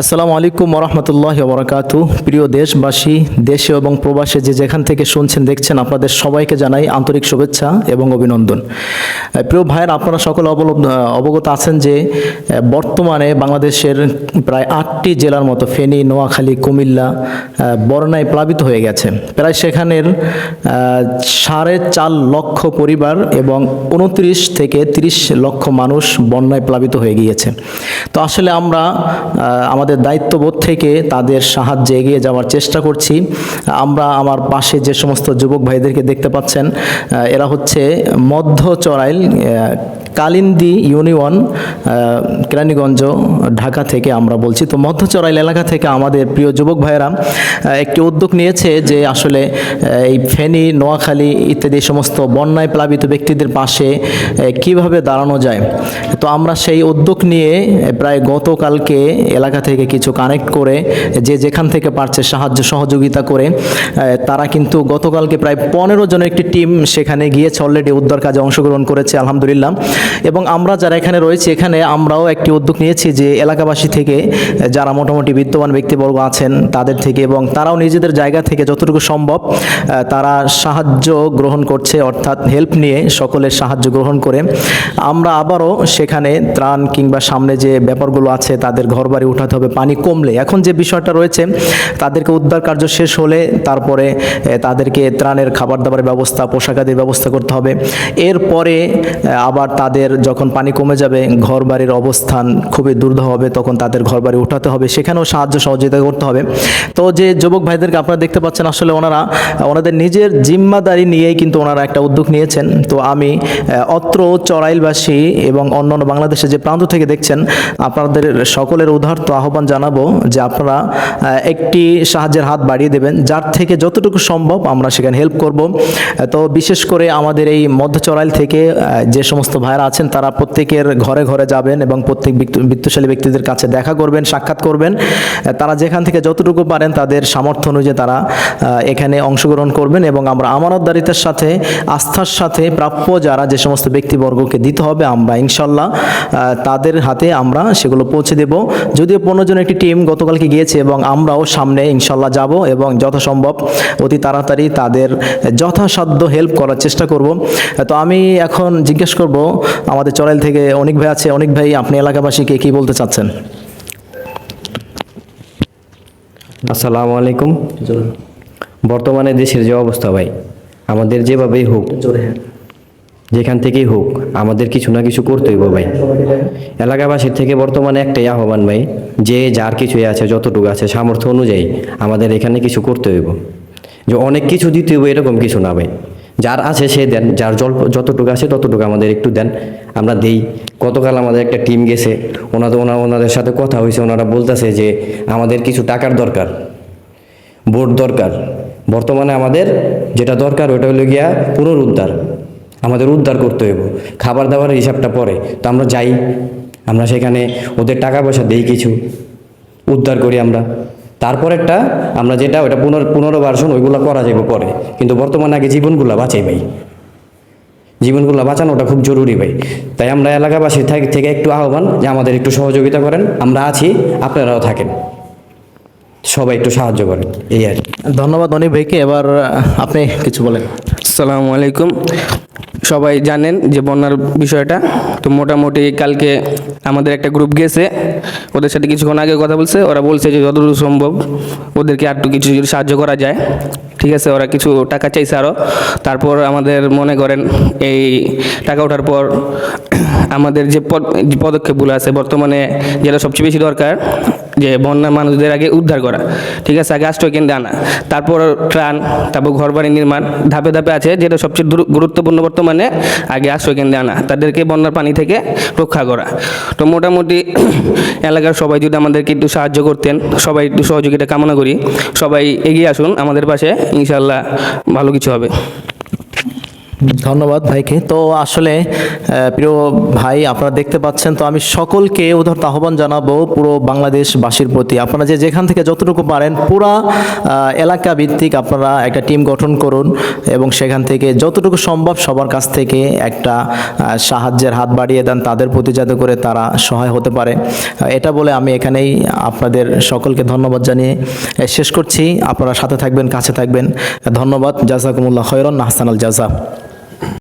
আসসালামু আলাইকুম রহমতুল্লাহ বরকাতু প্রিয় দেশবাসী, দেশে এবং প্রবাসে যে যেখান থেকে শুনছেন, দেখছেন, আপনাদের সবাইকে জানাই আন্তরিক শুভেচ্ছা এবং অভিনন্দন। প্রিয় ভাইয়ের, আপনারা সকলে অবগত আছেন যে বর্তমানে বাংলাদেশের প্রায় আটটি জেলার মতো ফেনী, নোয়াখালী, কুমিল্লা বরনায় প্লাবিত হয়ে গেছে। প্রায় সেখানের সাড়ে চার লক্ষ পরিবার এবং উনত্রিশ থেকে তিরিশ লক্ষ মানুষ বন্যায় প্লাবিত হয়ে গিয়েছে। তো আসলে আমরা আমাদের দায়িত্ববোধ থেকে তাদের সাহায্যে এগিয়ে যাওয়ার চেষ্টা করছি। আমরা আমার পাশে যে সমস্ত যুবক ভাইদেরকে দেখতে পাচ্ছেন এরা হচ্ছে মধ্য চড়াইল আহ, কালিন্দি ইউনিয়ন কেরানীগঞ্জ, ঢাকা থেকে আমরা বলছি। তো মধ্য চড়াইল এলাকা থেকে আমাদের প্রিয় যুবক ভাইয়েরা একটি উদ্যোগ নিয়েছে যে আসলে এই ফেনী, নোয়াখালী ইত্যাদি সমস্ত বন্যায় প্লাবিত ব্যক্তিদের পাশে কীভাবে দাঁড়ানো যায়। তো আমরা সেই উদ্যোগ নিয়ে প্রায় গতকালকে এলাকা থেকে কিছু কানেক্ট করে, যে যেখান থেকে পারছে সাহায্য, সহযোগিতা করে তারা কিন্তু গতকালকে প্রায় পনেরো জনের একটি টিম সেখানে গিয়েছে অলরেডি উদ্ধার কাজে অংশগ্রহণ করেছে, আলহামদুলিল্লাহ। এবং আমরা যারা এখানে রয়েছে, এখানে আমরাও একটি উদ্যোগ নিয়েছি যে এলাকাবাসী থেকে, যারা মোটামুটি বিদ্যমান ব্যক্তিবর্গ আছেন তাদের থেকে এবং তারাও নিজেদের জায়গা থেকে যতটুকু সম্ভব তারা সাহায্য গ্রহণ করছে, অর্থাৎ হেল্প নিয়ে সকলের সাহায্য গ্রহণ করে। আমরা আবারও সেখানে ত্রাণ কিংবা সামনে যে ব্যাপারগুলো আছে, তাদের ঘর বাড়ি উঠাতে হবে, পানি কমলে। এখন যে বিষয়টা রয়েছে, তাদেরকে উদ্ধার কার্য শেষ হলে তারপরে তাদেরকে ত্রাণের খাবার দাবারের ব্যবস্থা, পোশাকাদির ব্যবস্থা করতে হবে। এরপরে আবার তাদের যখন পানি কমে যাবে ঘর বাড়ির অবস্থান খুবই দুর্ধ হবে, তখন তাদের ঘর বাড়ি উঠাতে হবে। সেখানেও সাহায্য সহযোগিতা করতে হবে। তো যে যুবক ভাইদেরকে আপনারা দেখতে পাচ্ছেন, আসলে ওনারা, ওনাদের নিজের জিম্মাদারি নিয়েই কিন্তু ওনারা একটা উদ্যোগ নিয়েছেন। তো আমি অত্র চড়াইলবাসী এবং অন্যান্য বাংলাদেশের যে প্রান্ত থেকে দেখছেন, আপনাদের সকলের উদাহরত আহ্বান জানাব যে আপনারা একটি সাহায্যের হাত বাড়িয়ে দেবেন। যার থেকে যতটুকু সম্ভব আমরা সেখানে হেল্প করব। তো বিশেষ করে আমাদের এই মধ্য চড়াইল থেকে যে সমস্ত ভাইরা আছেন, তারা প্রত্যেকের ঘরে ঘরে যাবেন এবং প্রত্যেক বৃত্তশালী ব্যক্তিদের কাছে দেখা করবেন, সাক্ষাৎ করবেন। তারা যেখান থেকে যতটুকু পারেন, তাদের সামর্থ্য অনুযায়ী তারা এখানে অংশগ্রহণ করবেন এবং আমরা আমানতদারিতার সাথে, আস্থার সাথে প্রাপ্য যারা যে সমস্ত ব্যক্তিবর্গকে দিতে হবে, আমরা ইনশাল্লাহ তাদের হাতে আমরা সেগুলো পৌঁছে দেব। যদিও পনেরো জন একটি টিম গতকালকে গিয়েছে এবং আমরাও সামনে ইনশাল্লাহ যাব এবং যথাসম্ভব অতি তাড়াতাড়ি তাদের যথাসাধ্য হেল্প করার চেষ্টা করব। তো আমি এখন জিজ্ঞেস করব আমাদের চড়াইল থেকে অনেক ভাই আছে। অনেক ভাই আপনি এলাকাবাসীকে কি বলতে চাচ্ছেন? আসসালামু আলাইকুম। বর্তমানে দেশের যে অবস্থা ভাই আমাদের যেভাবেই হোক যেখান থেকেই হোক আমাদের কিছু না কিছু করতে হইব ভাই। এলাকাবাসীর থেকে বর্তমানে একটাই আহ্বান ভাই যে যার কিছুই আছে যতটুকু আছে সামর্থ্য অনুযায়ী আমাদের এখানে কিছু করতে হইব। যে অনেক কিছু দিতে হইব এরকম কিছু না ভাই। যার আছে সে দেন, যার জল যতটুকু আছে ততটুকু আমাদের একটু দেন। আমরা দেই। গতকাল আমাদের একটা টিম গেছে ওনাদের ওনা, ওনাদের সাথে কথা হয়েছে, ওনারা বলতেছে যে আমাদের কিছু টাকার দরকার, বোর্ড দরকার। বর্তমানে আমাদের যেটা দরকার ওটা হলো গিয়া পুনরুদ্ধার। আমাদের উদ্ধার করতে হইব। খাবার দাবারের হিসাবটা পরে। তো আমরা যাই। আমরা সেখানে ওদের টাকা পয়সা দেই কিছু। উদ্ধার করি আমরা। তারপর একটা আমরা যেটা ওটা পুনর পুনর্বাসন ওইগুলো করা যাবে পরে। কিন্তু বর্তমানে আগে জীবনগুলো বাঁচাই ভাই। জীবনগুলো বাঁচানোটা খুব জরুরি ভাই। তাই আমরা এলাকাবাসী থেকে থেকে একটু আহ্বান যে আমাদের একটু সহযোগিতা করেন। আমরা আছি আপনারাও থাকেন। সবাই একটু সাহায্য করেন এই আর কি। ধন্যবাদ অনেক ভাইকে। এবার আপনি কিছু বলেন। আসসালামু আলাইকুম। সবাই জানেন যে বন্যার বিষয়টা। তো মোটামুটি কালকে আমাদের একটা গ্রুপ গেছে, ওদের সাথে কিছুক্ষণ আগে কথা বলছে, ওরা বলছে যে যতটুকু সম্ভব ওদেরকে আর কিছু যদি সাহায্য করা যায়, ঠিক আছে, ওরা কিছু টাকা চাইছে আরও তারপর আমাদের মনে করেন এই টাকা ওঠার পর আমাদের যে পদক্ষেপগুলো আছে বর্তমানে যেটা সবচেয়ে বেশি দরকার যে বন্যা মানুষদের আগে উদ্ধার করা। ঠিক আছে, আগে আশ্রয় কেন্দ্রে আনা। তারপর ত্রাণ, তারপর ঘরবাড়ি নির্মাণ ধাপে ধাপে আছে, যেটা সবচেয়ে গুরুত্বপূর্ণ বর্তমানে আগে আশ্রয় কেন্দ্রে আনা। তাদেরকে বন্যার পানি থেকে রক্ষা করা। তো মোটামুটি এলাকার সবাই যদি আমাদেরকে একটু সাহায্য করতেন, সবাই একটু সহযোগিতা কামনা করি। সবাই এগিয়ে আসুন আমাদের পাশে ইনশাল্লাহ ভালো কিছু হবে। ধন্যবাদ ভাইকে। তো আসলে প্রিয় ভাই, আপনারা দেখতে পাচ্ছেন, তো আমি সকলকে উদাহরণ আহ্বান জানাব পুরো বাংলাদেশবাসীর প্রতি। আপনারা যে যেখান থেকে যতটুকু পারেন, পুরা এলাকা ভিত্তিক আপনারা একটা টিম গঠন করুন এবং সেখান থেকে যতটুকু সম্ভব সবার কাছ থেকে একটা সাহায্যের হাত বাড়িয়ে দেন, তাদের প্রতি যাতে করে তারা সহায় হতে পারে। এটা বলে আমি এখানেই আপনাদের সকলকে ধন্যবাদ জানিয়ে শেষ করছি। আপনারা সাথে থাকবেন, কাছে থাকবেন। ধন্যবাদ। জাজাকুমুল্লাহ খৈরন হাসান আল জাজা।